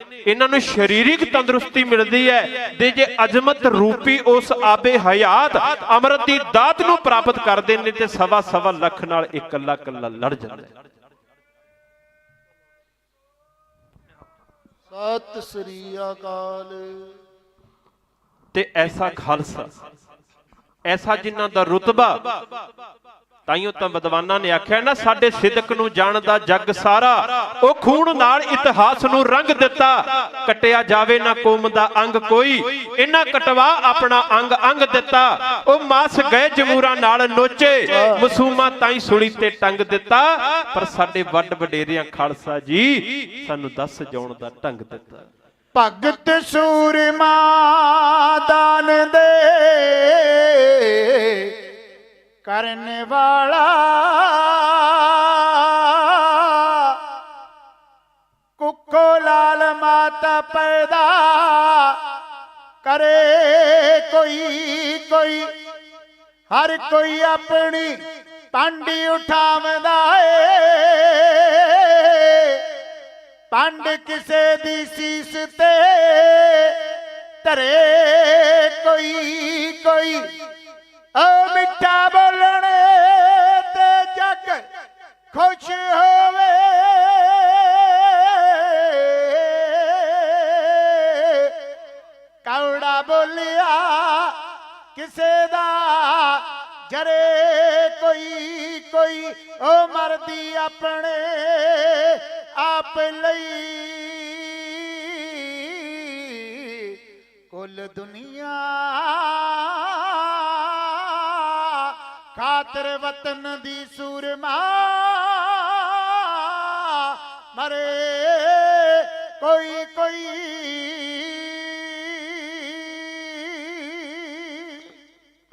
ਇਹਨਾਂ ਨੂੰ ਸਰੀਰਿਕ ਤੰਦਰੁਸਤੀ ਮਿਲਦੀ ਹੈ ਤੇ ਜੇ ਅਜ਼ਮਤ ਰੂਪੀ ਉਸ ਆਬੇ ਹਯਾਤ ਅੰਮ੍ਰਿਤ ਦੀ ਦਾਤ ਨੂੰ ਪ੍ਰਾਪਤ ਕਰਦੇ ਨੇ ਤੇ ਸਵਾ ਸਵਾ ਲੱਖ ਨਾਲ ਇਕੱਲਾ ਇਕੱਲਾ ਲੜ ਜਾਂਦਾ। ਸਤਿ ਸ੍ਰੀ ਅਕਾਲ ਤੇ ਐਸਾ ਖਾਲਸਾ ਐਸਾ ਜਿਨ੍ਹਾਂ ਦਾ ਰੁਤਬਾ ਤਾਈਓ ਤਾਂ ਵਿਦਵਾਨਾਂ ਨੇ ਆਖਿਆ, ਨਾ, ਸਾਡੇ ਸਿਦਕ ਨੂੰ ਜਾਣਦਾ ਜੱਗ ਸਾਰਾ। ਉਹ ਖੂਨ ਨਾਲ ਇਤਿਹਾਸ ਨੂੰ ਰੰਗ ਦਿੱਤਾ। ਕਟਿਆ ਜਾਵੇ ਨਾ ਕੌਮ ਦਾ ਅੰਗ ਕੋਈ, ਇਹਨਾਂ ਕਟਵਾ ਆਪਣਾ ਅੰਗ ਅੰਗ ਦਿੱਤਾ। ਉਹ ਮਾਸ ਗਏ ਜਮੂਰਾਂ ਨਾਲ ਨੋਚੇ। ਮਸੂਮਾ ਤਾਈ ਸੁਣੀ ਤੇ ਟੰਗ ਦਿੱਤਾ। ਪਰ ਸਾਡੇ ਵੱਡ ਵਡੇਰਿਆਂ ਖਾਲਸਾ ਜੀ ਸਾਨੂੰ ਦੱਸ ਜਾਉਣ ਦਾ ਢੰਗ ਦਿੱਤਾ। ਭਗਤ ਸੂਰਮਾ ਕਰਨ ਵਾਲਾ ਕੁੱਕੋ ਲਾਲ ਮਾਤਾ ਪੈਦਾ ਕਰੇ ਕੋਈ ਕੋਈ, ਹਰ ਕੋਈ ਆਪਣੀ ਪਾਂਡੀ ਉਠਾਵਦਾ ਏ। ਪੰਡ ਕਿਸੇ ਦੀ ਸੀਸ ਤੇ ਧਰੇ ਕੋਈ ਕੋਈ ਓ ਕੌੜਾ ਬੋਲਿਆ, ਕਿਸੇ ਦਾ ਜਰੇ ਕੋਈ ਕੋਈ ਓ ਮਰਦੀ ਆਪਣੇ ਆਪ ਲਈ। ਕੁੱਲ ਦੁਨੀਆ ਖਾਤਰ ਵਤਨ ਦੀ ਸੂਰਮਾ ਮਰੇ, ਕੋਈ ਕੋਈ